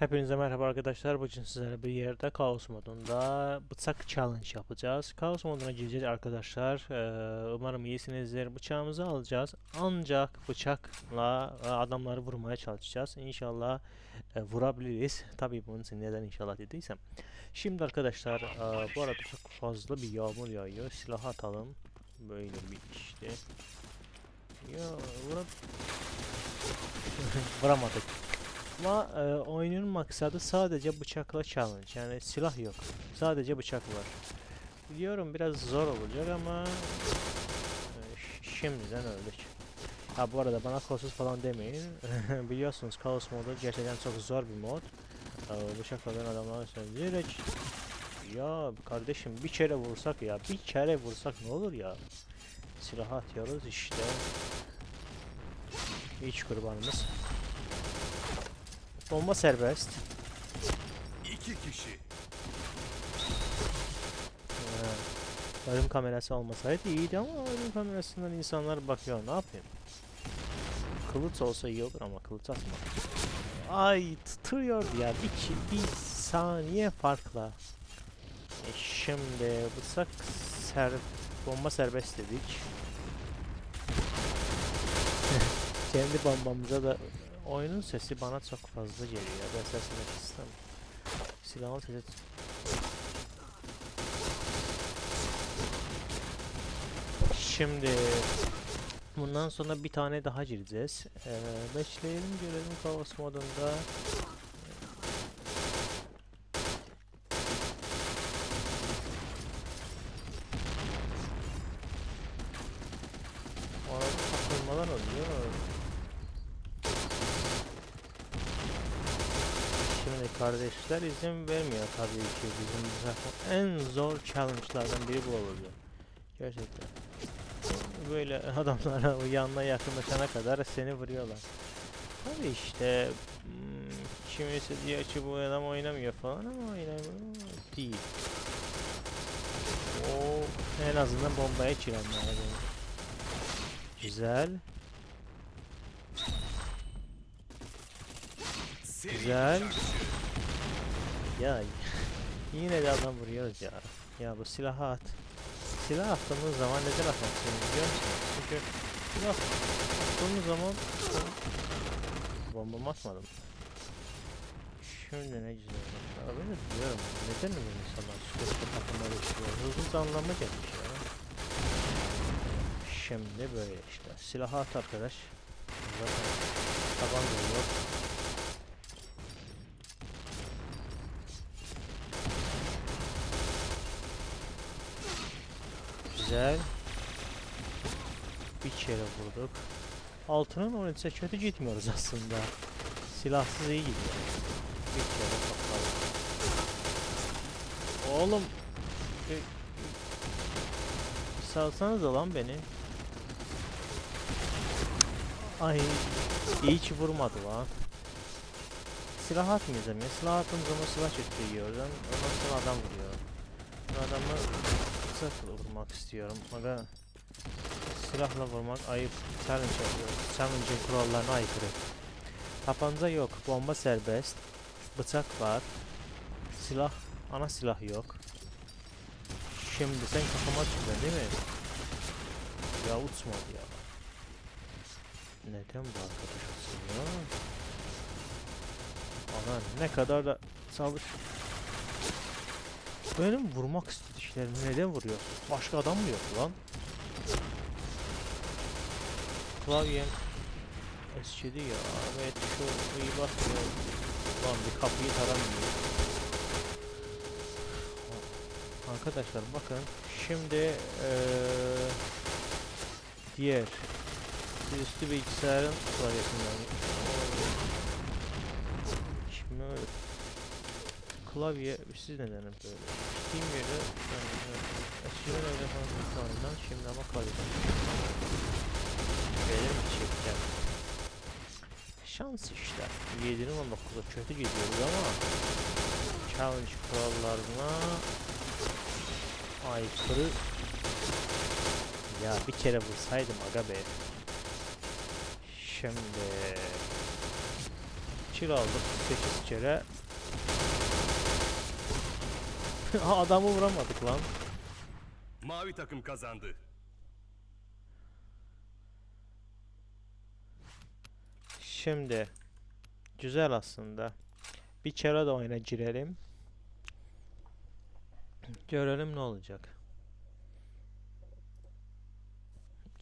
Hepinize merhaba arkadaşlar. Bugün sizlerle bir yerde Kaos modunda bıçak challenge yapacağız. Kaos moduna gireceğiz arkadaşlar. Ee, umarım iyisinizdir. Bıçağımızı alacağız. Ancak bıçakla e, adamları vurmaya çalışacağız. İnşallah e, vurabiliriz. Tabii bunun için neden inşallah dediysem. Şimdi arkadaşlar e, bu arada çok fazla bir yağmur yağıyor. Silah atalım. Böyle bir işte. Ya vuram Vuramadık. Ama e, oyunun maksadı sadece bıçakla challenge. Yani silah yok. Sadece bıçak var. Biliyorum biraz zor olacak ama e, şimdiden öldük. Ha bu arada bana kolsuz falan demeyin. Biliyorsunuz Chaos modu gerçekten çok zor bir mod. Bıçakla ben adamları direkt ya kardeşim bir kere vursak ya bir kere vursak ne olur ya. Silah atıyoruz işte. İç kurbanımız. Bomba serbest. İki kişi. Ee, ölüm kamerası olmasaydı iyiydi ama ölüm kamerasından insanlar bakıyor. Ne yapayım? Kılıç olsa iyi olur ama kılıç atma. Ay tutuyor ya. Bir, bir saniye farkla. E şimdi bıçak ser bomba serbest dedik. Kendi bombamıza da oyunun sesi bana çok fazla geliyor. Ben sesini kıstım. Silahın sesi Şimdi bundan sonra bir tane daha gireceğiz. Ee, bekleyelim görelim Kaos modunda. Arada takılmalar oluyor. Şimdi kardeşler izin vermiyor tabii ki bizim bu- en zor challenge'lardan biri bu oluyor. Gerçekten. Böyle adamlara yanına yakınlaşana kadar seni vuruyorlar. Tabii işte hmm, kimisi diyor ki bu adam oynamıyor falan ama oynamıyor değil. O en azından bombaya çirenler. Güzel. Güzel. Ya yine de adam vuruyoruz ya. Ya bu silahı at. Silah attığımız zaman neden atmak istiyorum biliyor musun? Çünkü silah attığımız zaman bombamı atmadım. Şimdi ne güzel. Ya ben de diyorum neden öyle insanlar sürekli takımları istiyor? Hızlı anlamı gelmiş ya. Şimdi böyle işte. Silahı at arkadaş. Zaten tabanca yok. Güzel. Bir kere vurduk. Altının 13'e kötü gitmiyoruz aslında. Silahsız iyi gidiyor. Bir kere patladı. Oğlum. e, e, Salsanız lan beni. Ay. iyi ki vurmadı lan. Silah atmayacağım ya. Silah attığım zaman silah çekiyor. Ondan sonra adam vuruyor. Adamı bıçakla vurmak istiyorum. Aga silahla vurmak ayıp. Challenge. Challenge'in kurallarına aykırı. Tapanca yok. Bomba serbest. Bıçak var. Silah. Ana silah yok. Şimdi sen kafama çıktın değil mi? Ya uçmadı ya. Neden bu arkadaş ya? Ana ne kadar da çalış. Benim vurmak istediklerimi neden vuruyorsun? Başka adam mı yok lan? Klavyem eskidi ya. Evet şu iyi basmıyor. Lan bir kapıyı taramıyor. Arkadaşlar bakın şimdi eee diğer üstü bilgisayarın klavyesinden şimdi öyle klavye siz neden hep böyle? Steam yeri eskiden öyle falan şimdi ama klavye benim çekeceğim şans işte. 7'nin 19'a kötü gidiyoruz ama challenge kurallarına aykırı. Ya bir kere vursaydım aga be. Şimdi Kill aldık 8 kere. Adamı vuramadık lan. Mavi takım kazandı. Şimdi güzel aslında. Bir kere de oyuna girelim. Görelim ne olacak.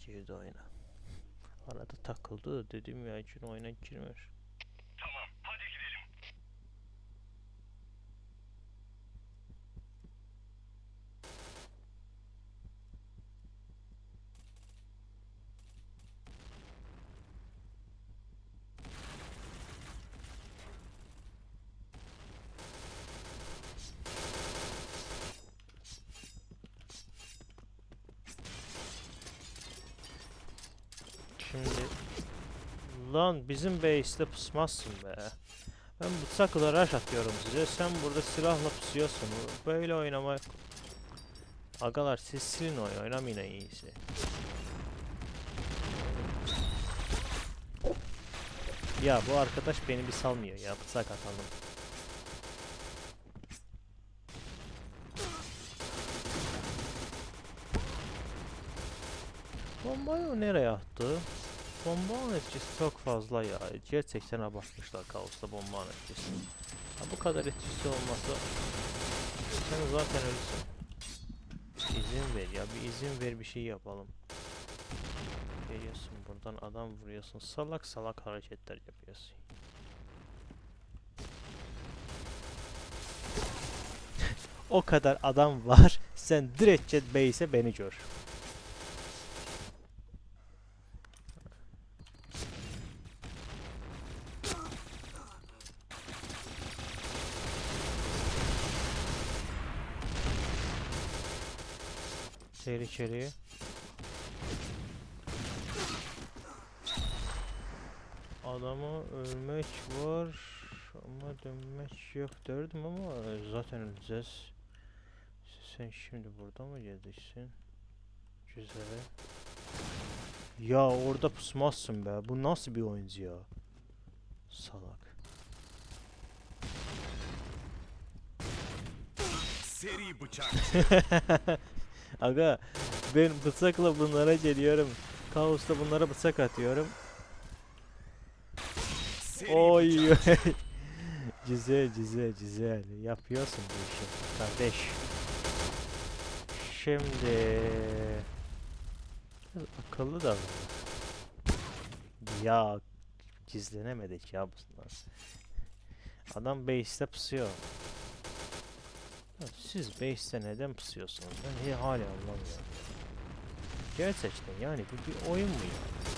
Girdi oyuna. Arada takıldı da dedim ya için oyuna girmiyor. Tamam, hadi gidelim. Şimdi lan bizim base'te pusmazsın be. Ben bıçakla rush atıyorum size. Sen burada silahla pusuyorsun. Böyle oynamak. Agalar siz silin oyun oynamayın en iyisi. Ya bu arkadaş beni bir salmıyor ya bıçak atalım. Bombayı nereye attı? Bombanın etkisi çok fazla ya. Gerçekten abartmışlar kaosta bombanın etkisi. Ha, bu kadar etkisi olmasa sen zaten ölüsün. İzin ver ya bir izin ver bir şey yapalım. Geliyorsun buradan adam vuruyorsun salak salak hareketler yapıyorsun. o kadar adam var sen direkt jet base'e beni gör. Tehlikeli. Adama ölmek var ama dönmek yok derdim ama e, zaten öleceğiz. Sen şimdi burada mı geldiysin? Güzel. Ya orada pusmazsın be. Bu nasıl bir oyuncu ya? Salak. Seri bıçak. Aga ben bıçakla bunlara geliyorum. Kaos'ta bunlara bıçak atıyorum. Oy güzel güzel güzel yapıyorsun bu işi kardeş. Şimdi akıllı da Ya gizlenemedik ya bunlar. Adam base'te pusuyor. Siz base'te neden pusuyorsunuz? Ben hala anlamıyorum. Gerçekten yani bu bir oyun mu ya?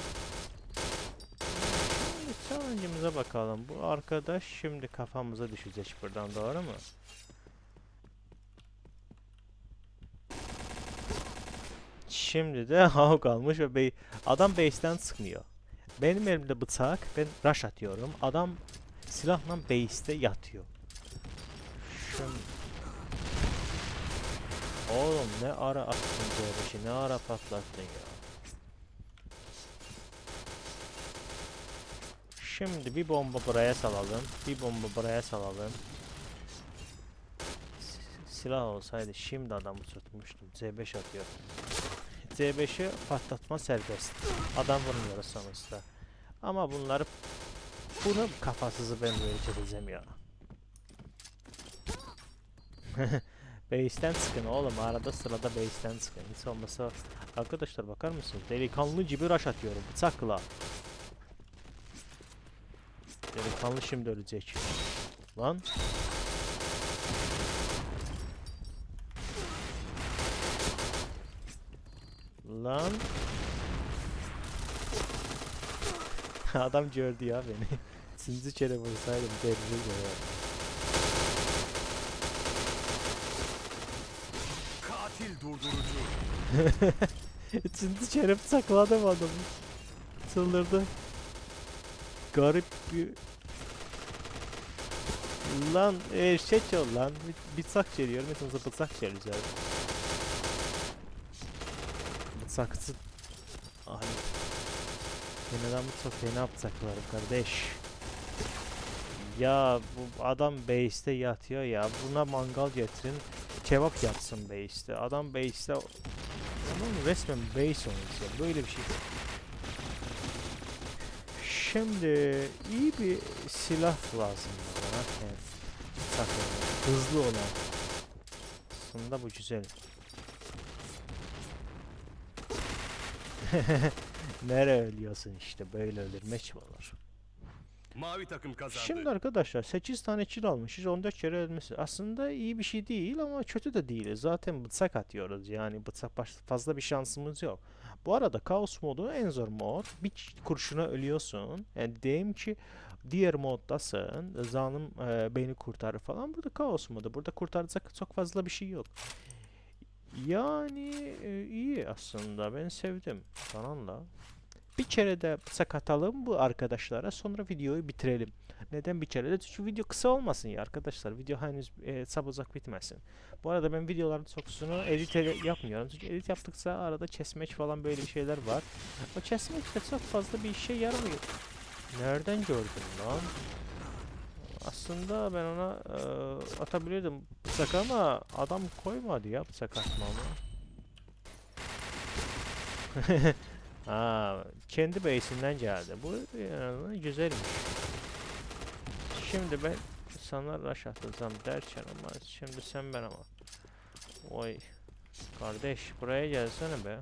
Challenge'ımıza bakalım. Bu arkadaş şimdi kafamıza düşecek buradan doğru mu? Şimdi de Hawk almış ve bey adam base'ten sıkmıyor. Benim elimde bıçak, ben rush atıyorum. Adam silahla base'te yatıyor. Şimdi... Oğlum ne ara attın C5'i, ne ara patlattın ya. Şimdi bir bomba buraya salalım. Bir bomba buraya salalım. Silah olsaydı şimdi adamı tutmuştum. C5 atıyor. C5'i patlatma serbest. Adam vurmuyoruz sonuçta. Ama bunları bunu kafasızı ben böyle çözeceğim. Base'ten sıkın oğlum arada sırada base'ten sıkın. Hiç olmasa arkadaşlar bakar mısınız? Delikanlı gibi rush atıyorum bıçakla. Delikanlı şimdi ölecek. Lan. Lan. Adam gördü ya beni. Sinzi kere vursaydım derirdi ya. Sinzi kere sakladım adamı. Çıldırdı. Garip bir... Lan eşek ol lan. Bir bıçak geliyor. Mesela bıçak gelecek. Bıçaksız... Ay. Yeniden bıçak fena bıçaklarım kardeş. Ya bu adam base'te yatıyor ya. Buna mangal getirin. Kebap yapsın base'te. Adam base'te onun resmen base oynuyor. Böyle bir şey. Şimdi iyi bir silah lazım bana. Yani, hızlı olan. Aslında bu güzel. Nere ölüyorsun işte böyle ölürmek mi olur? Mavi takım kazandı. Şimdi arkadaşlar 8 tane kill almışız 14 kere ölmesi. Aslında iyi bir şey değil ama kötü de değil. Zaten bıçak atıyoruz yani bıçak fazla bir şansımız yok. Bu arada Kaos modu en zor mod. Bir kurşuna ölüyorsun. Yani diyeyim ki diğer moddasın. Zanım e, beni kurtarır falan. Burada Kaos modu. Burada kurtaracak çok fazla bir şey yok. Yani e, iyi aslında. Ben sevdim. Kanalla. Bir kere de bıçak atalım bu arkadaşlara. Sonra videoyu bitirelim. Neden bir kere de? Çünkü video kısa olmasın ya arkadaşlar. Video henüz e, çabucak bitmesin. Bu arada ben videoların çokusunu edit ele- yapmıyorum. Çünkü edit yaptıkça arada kesmek falan böyle şeyler var. O kesmek de çok fazla bir işe yaramıyor. Nereden gördün lan? Aslında ben ona e, atabilirdim bıçak ama adam koymadı ya bıçak atmamı. Ha, kendi base'inden geldi. Bu yani güzelmiş. Şimdi ben sana rush atacağım derken ama şimdi sen ben ama. Oy. Kardeş buraya gelsene be.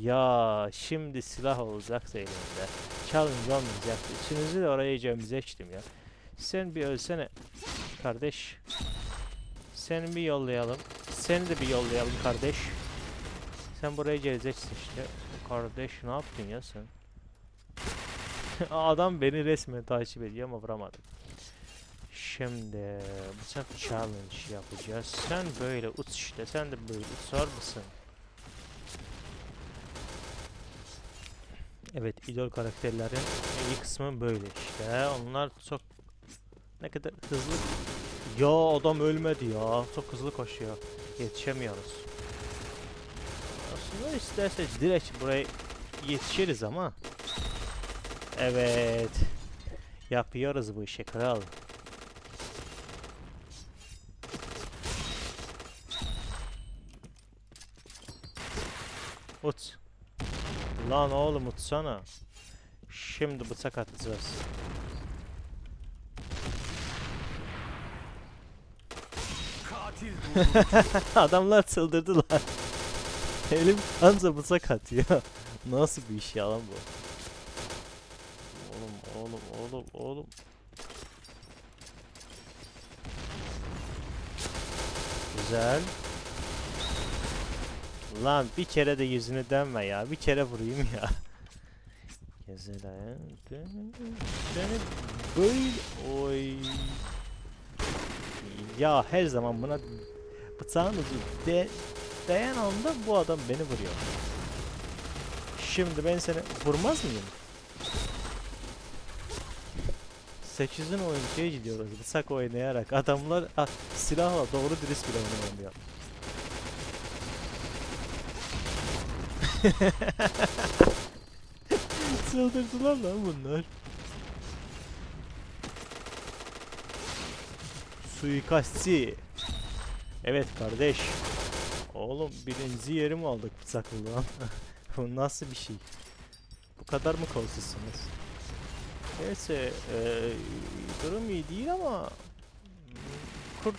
Ya şimdi silah olacaktı elimde. Challenge olmayacaktı. İçinizi de oraya gömecektim ya. Sen bir ölsene. Kardeş. Seni bir yollayalım. Seni de bir yollayalım kardeş. Sen buraya geleceksin işte. Kardeş ne yaptın ya sen? Adam beni resmen takip ediyor ama vuramadım. Şimdi bıçak challenge yapacağız. Sen böyle uç işte. Sen de böyle uçar mısın? Evet idol karakterlerin iyi kısmı böyle işte. Onlar çok ne kadar hızlı ya adam ölmedi ya. Çok hızlı koşuyor. Yetişemiyoruz. Aslında isterseniz direkt buraya yetişiriz ama. Evet. Yapıyoruz bu işi kral. Uç. Lan oğlum uçsana. Şimdi bıçak atacağız. Adamlar çıldırdılar. Elim anca bıçak atıyor. Nasıl bir iş ya lan bu? Oğlum oğlum oğlum oğlum. Güzel. Lan bir kere de yüzünü dönme ya. Bir kere vurayım ya. Gezelen. Seni böyle oy. Ya her zaman buna bıçağın ucu de, değen anda bu adam beni vuruyor. Şimdi ben seni vurmaz mıyım? 8'in oyuncuya gidiyoruz bıçak oynayarak. Adamlar ah, silahla doğru dürüst bile oynayamıyor. Çıldırdılar lan bunlar. Suikastçı. Evet kardeş. Oğlum birinci yeri mi aldık bıçaklı lan? Bu nasıl bir şey? Bu kadar mı kolsuzsunuz? Neyse eee, durum iyi değil ama kurt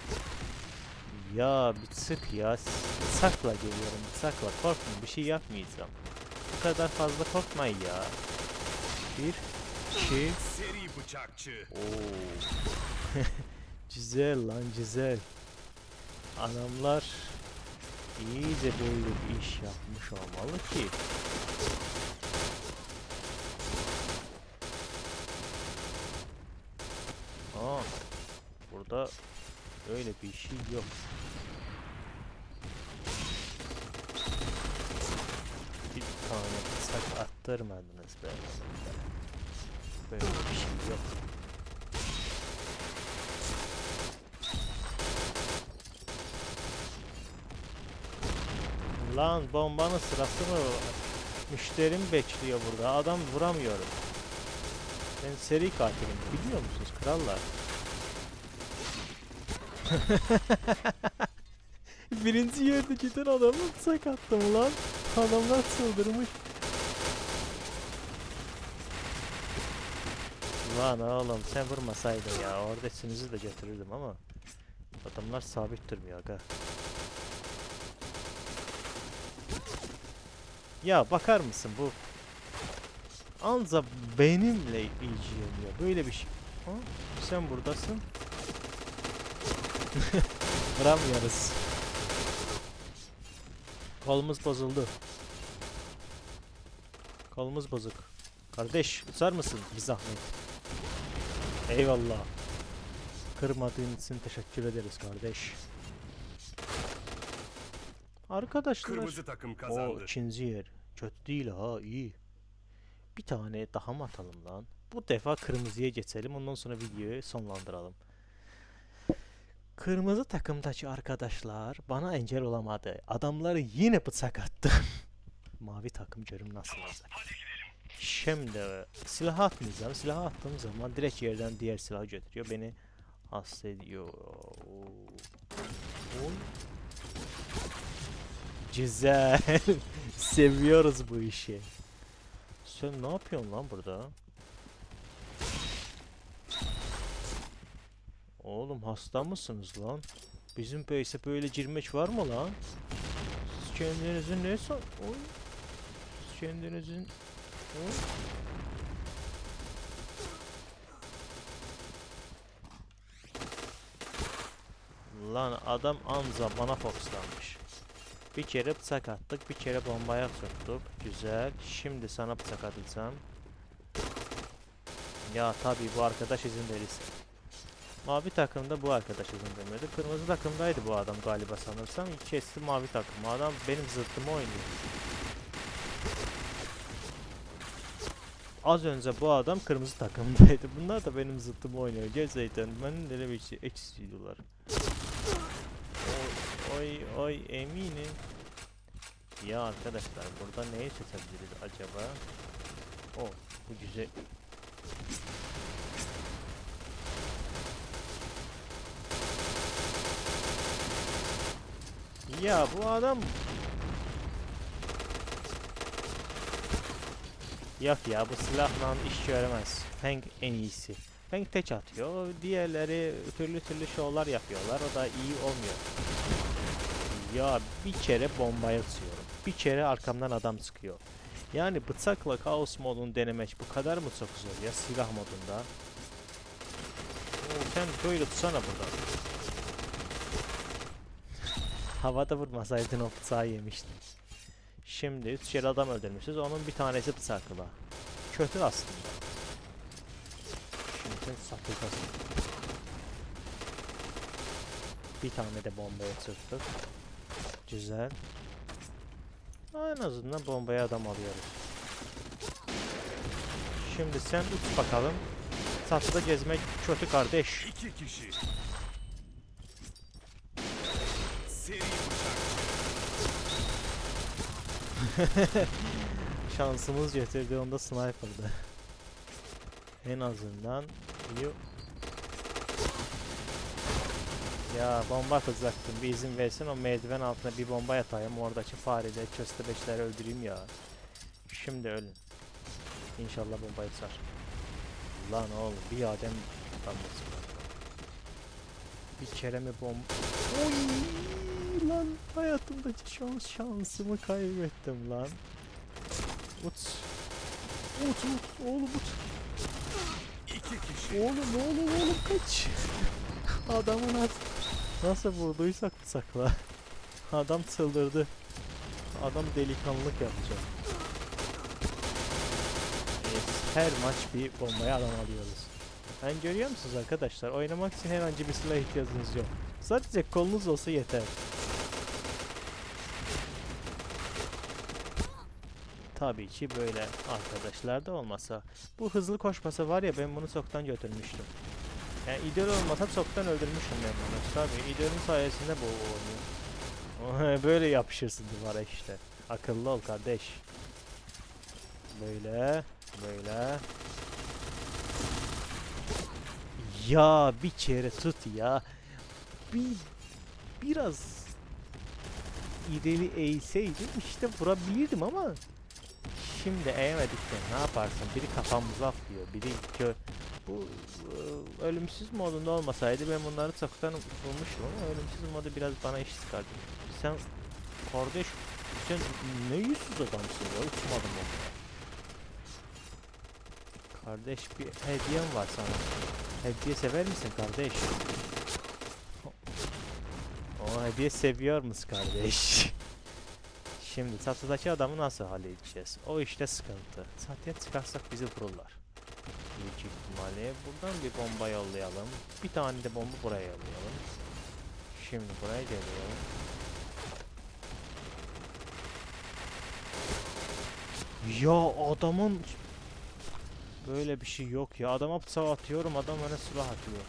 ya bir sık ya bıçakla geliyorum bıçakla korkma bir şey yapmayacağım bu kadar fazla korkmayın ya bir iki Seri bıçakçı. Oo. güzel lan güzel. Adamlar iyice böyle bir iş yapmış olmalı ki. Aa, burada öyle bir şey yok. Bir tane bıçak attırmadınız be. Böyle bir şey yok. Lan bombanın sırası mı? Müşterim bekliyor burada. Adam vuramıyorum. Ben seri katilim. Biliyor musunuz krallar? Birinci yerde giden adamı sakattım lan. Adamlar çıldırmış. Lan oğlum sen vurmasaydın ya. Orada içinizi de götürürdüm ama. Adamlar sabit durmuyor aga. Ya bakar mısın bu Anza benimle ilgileniyor. Böyle bir şey. Ha? Sen buradasın. Vuramıyoruz. Kolumuz bozuldu. Kolumuz bozuk. Kardeş uçar mısın bir zahmet? Eyvallah. Kırmadığın için teşekkür ederiz kardeş. Arkadaşlar. Kırmızı takım O kazandı. ikinci yer. Kötü değil ha iyi. Bir tane daha mı atalım lan? Bu defa kırmızıya geçelim ondan sonra videoyu sonlandıralım. Kırmızı takımdaki arkadaşlar bana engel olamadı. Adamları yine bıçak attı. Mavi takım görüm nasıl olacak. Şimdi silah atmayacağım. Silah attığım zaman direkt yerden diğer silah götürüyor. Beni hasta ediyor. Oy. Güzel. Seviyoruz bu işi. Sen ne yapıyorsun lan burada? Oğlum hasta mısınız lan? Bizim peyse böyle girmek var mı lan? Siz kendinizi ne san... Oy. Siz kendinizin... Oy. Lan adam anza bana fokuslanmış. Bir kere bıçak attık, bir kere bombaya soktuk. Güzel. Şimdi sana bıçak atacağım. Ya tabii bu arkadaş izin verirse. Mavi takımda bu arkadaş izin vermedi. Kırmızı takımdaydı bu adam galiba sanırsam. Kesti mavi takım. Adam benim zıttımı oynuyor. Az önce bu adam kırmızı takımdaydı. Bunlar da benim zıttımı oynuyor. Gerçekten benim de bir şey eksiliyorlar. Oy oy eminim. Ya arkadaşlar burada neyi seçebiliriz acaba? Oh bu güzel. Ya bu adam Yok ya bu silahla iş göremez. Feng en iyisi. Feng tek atıyor. Diğerleri türlü türlü şovlar yapıyorlar. O da iyi olmuyor. Ya bir kere bombaya atıyorum. Bir kere arkamdan adam çıkıyor. Yani bıçakla kaos modunu denemek bu kadar mı çok zor ya silah modunda? Oo, sen böyle tutsana burada. Havada vurmasaydın o bıçağı yemiştin. Şimdi üç kere adam öldürmüşüz. Onun bir tanesi bıçakla. Kötü aslında. Şimdi sen sakınkasın. Bir tane de bombaya çırptık. Güzel. En azından bombaya adam alıyoruz. Şimdi sen uç bakalım. Satıda gezmek kötü kardeş. İki kişi. Şansımız getirdi onda sniper'dı. En azından yo- Ya bomba atacaktım bir izin versin o merdiven altına bir bomba yatayım oradaki fareleri köstebeşleri öldüreyim ya. Şimdi ölün. İnşallah bomba yatar. Lan oğlum bir adem tutanması Bir kere mi bomba... Oy lan hayatımdaki şans şansımı kaybettim lan. Uç. Uç uç oğlum uç. İki kişi. Oğlum oğlum oğlum kaç. Adamı nasıl, nasıl vurduysak bıçakla. Adam çıldırdı. Adam delikanlılık yapacak. Yes, her maç bir bombaya adam alıyoruz. Ben görüyor musunuz arkadaşlar? Oynamak için herhangi bir silah ihtiyacınız yok. Sadece kolunuz olsa yeter. Tabii ki böyle arkadaşlar da olmasa. Bu hızlı koşması var ya ben bunu çoktan götürmüştüm. Yani idol olmasa çoktan öldürmüşüm ben bunu. Tabii idolün sayesinde bu oluyor. böyle yapışırsın duvara işte. Akıllı ol kardeş. Böyle. Böyle. Ya bir kere tut ya. Bir biraz ileri eğseydim işte vurabilirdim ama şimdi eğemedik de ne yaparsın? Biri kafamıza atlıyor, biri kö bu e, ölümsüz modunda olmasaydı ben bunları çoktan vurmuştum ama ölümsüz modu biraz bana iş çıkardı. Sen kardeş sen ne yüzsüz adamsın ya uçmadım onu. Kardeş bir hediyem var sana. Hediye sever misin kardeş? O hediye seviyor musun kardeş? Şimdi çatıdaki adamı nasıl halledeceğiz? O işte sıkıntı. Çatıya çıkarsak bizi vururlar. Büyük ihtimalle. Buradan bir bomba yollayalım. Bir tane de bomba buraya yollayalım. Şimdi buraya geliyorum. Ya adamın böyle bir şey yok ya. Adama bıçağı atıyorum adam bana silah atıyor.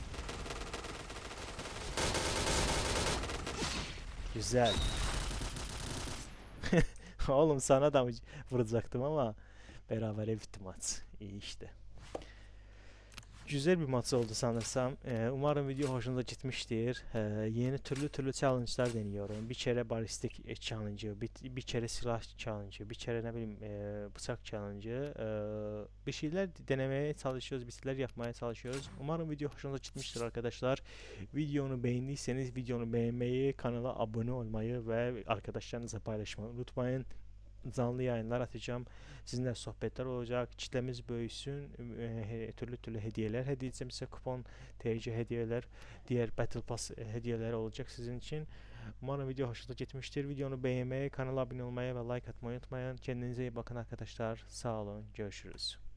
Güzel. Oğlum sana da vuracaktım ama beraber bitti maç. İyi işte. Güzel bir maç oldu sanırsam. Ee, umarım video hoşunuza gitmiştir. Ee, yeni türlü türlü challenge'lar deniyorum. Bir kere balistik e, challenge'ı, bir, bir kere silah challenge'ı, bir kere ne bileyim e, bıçak challenge'ı. Ee, bir şeyler denemeye çalışıyoruz, bir şeyler yapmaya çalışıyoruz. Umarım video hoşunuza gitmiştir arkadaşlar. Videonu beğendiyseniz videonu beğenmeyi, kanala abone olmayı ve arkadaşlarınızla paylaşmayı unutmayın. Canlı yayınlar atacağım. Sizinle sohbetler olacak. Kitlemiz büyüsün. e, türlü türlü hediyeler hediye size. Kupon, TC hediyeler, diğer Battle Pass e, hediyeleri olacak sizin için. Umarım video hoşunuza gitmiştir. Videonu beğenmeyi, kanala abone olmayı ve like atmayı unutmayın. Kendinize iyi bakın arkadaşlar. Sağ olun. Görüşürüz.